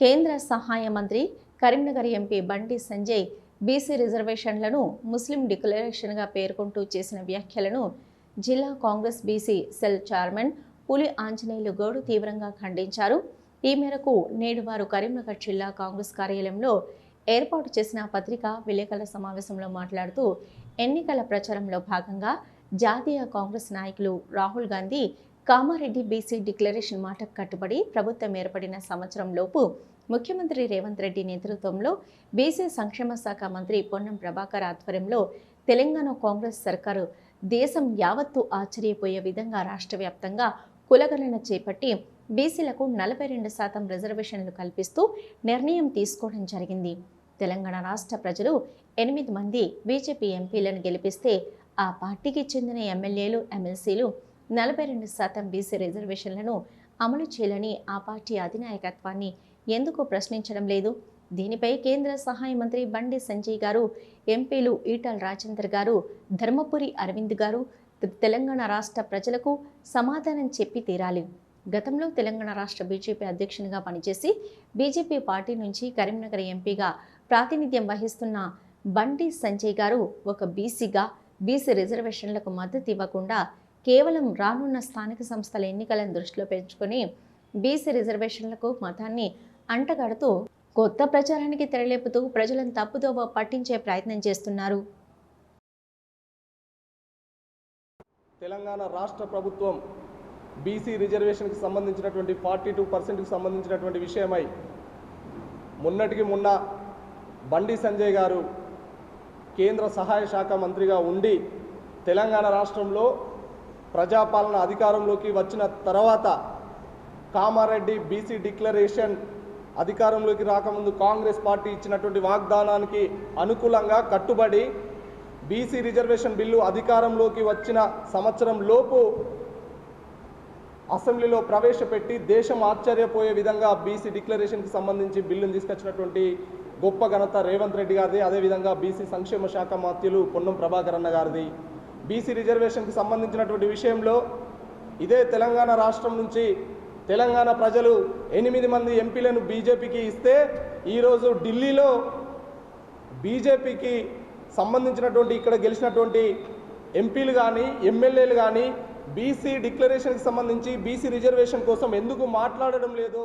కేంద్ర సహాయ మంత్రి కరీంనగర్ ఎంపీ బండి సంజయ్ బీసీ రిజర్వేషన్లను ముస్లిం డిక్లరేషన్గా పేర్కొంటూ చేసిన వ్యాఖ్యలను జిల్లా కాంగ్రెస్ బీసీ సెల్ చైర్మన్ పులి ఆంజనేయులు గౌడ్ తీవ్రంగా ఖండించారు. ఈ మేరకు నేడు వారు కరీంనగర్ జిల్లా కాంగ్రెస్ కార్యాలయంలో ఏర్పాటు చేసిన పత్రికా విలేకరుల సమావేశంలో మాట్లాడుతూ ఎన్నికల ప్రచారంలో భాగంగా జాతీయ కాంగ్రెస్ నాయకులు రాహుల్ గాంధీ కామారెడ్డి బీసీ డిక్లరేషన్ మాటకు కట్టుబడి ప్రభుత్వం ఏర్పడిన సంవత్సరంలోపు ముఖ్యమంత్రి రేవంత్ రెడ్డి నేతృత్వంలో బీసీ సంక్షేమ శాఖ మంత్రి పొన్నం ప్రభాకర్ ఆధ్వర్యంలో తెలంగాణ కాంగ్రెస్ సర్కారు దేశం యావత్తు ఆశ్చర్యపోయే విధంగా రాష్ట్ర వ్యాప్తంగా కులగణన చేపట్టి బీసీలకు నలభై రెండు శాతం రిజర్వేషన్లు కల్పిస్తూ నిర్ణయం తీసుకోవడం జరిగింది. తెలంగాణ రాష్ట్ర ప్రజలు ఎనిమిది మంది బీజేపీ ఎంపీలను గెలిపిస్తే ఆ పార్టీకి చెందిన ఎమ్మెల్యేలు ఎమ్మెల్సీలు నలభై రెండు శాతం బీసీ రిజర్వేషన్లను అమలు చేయాలని ఆ పార్టీ అధినాయకత్వాన్ని ఎందుకు ప్రశ్నించడం లేదు? దీనిపై కేంద్ర సహాయ మంత్రి బండి సంజయ్ గారు ఎంపీలు ఈటల రాజేందర్ గారు ధర్మపురి అరవింద్ గారు తెలంగాణ రాష్ట్ర ప్రజలకు సమాధానం చెప్పి తీరాలి. గతంలో తెలంగాణ రాష్ట్ర బీజేపీ అధ్యక్షునిగా పనిచేసి బీజేపీ పార్టీ నుంచి కరీంనగర్ ఎంపీగా ప్రాతినిధ్యం వహిస్తున్న బండి సంజయ్ గారు ఒక బీసీగా బీసీ రిజర్వేషన్లకు మద్దతు ఇవ్వకుండా కేవలం రానున్న స్థానిక సంస్థల ఎన్నికలను దృష్టిలో పెంచుకొని బీసీ రిజర్వేషన్లకు మతాన్ని అంటగడుతూ కొత్త ప్రచారానికి తెరలేపుతూ ప్రజలను తప్పుదోవ పట్టించే ప్రయత్నం చేస్తున్నారు. తెలంగాణ రాష్ట్ర ప్రభుత్వం బీసీ రిజర్వేషన్కి సంబంధించినటువంటి ఫార్టీ టూ పర్సెంట్కి సంబంధించినటువంటి విషయమై మొన్నటికి మొన్న బండి సంజయ్ గారు కేంద్ర సహాయ శాఖ మంత్రిగా ఉండి తెలంగాణ రాష్ట్రంలో ప్రజాపాలన అధికారంలోకి వచ్చిన తర్వాత కామారెడ్డి బీసీ డిక్లరేషన్ అధికారంలోకి రాకముందు కాంగ్రెస్ పార్టీ ఇచ్చినటువంటి వాగ్దానానికి అనుకూలంగా కట్టుబడి బీసీ రిజర్వేషన్ బిల్లు అధికారంలోకి వచ్చిన సంవత్సరం లోపు అసెంబ్లీలో ప్రవేశపెట్టి దేశం ఆశ్చర్యపోయే విధంగా బీసీ డిక్లరేషన్కి సంబంధించి బిల్లును తీసుకొచ్చినటువంటి గొప్ప ఘనత రేవంత్ రెడ్డి గారిది. అదేవిధంగా బీసీ సంక్షేమ శాఖ మాత్యులు పొన్నం ప్రభాకర్ అన్న గారిది. బీసీ రిజర్వేషన్కి సంబంధించినటువంటి విషయంలో ఇదే తెలంగాణ రాష్ట్రం నుంచి తెలంగాణ ప్రజలు ఎనిమిది మంది ఎంపీలను బీజేపీకి ఇస్తే ఈరోజు ఢిల్లీలో బీజేపీకి సంబంధించినటువంటి ఇక్కడ గెలిచినటువంటి ఎంపీలు కానీ ఎమ్మెల్యేలు కానీ బీసీ డిక్లరేషన్కి సంబంధించి బీసీ రిజర్వేషన్ కోసం ఎందుకు మాట్లాడడం లేదో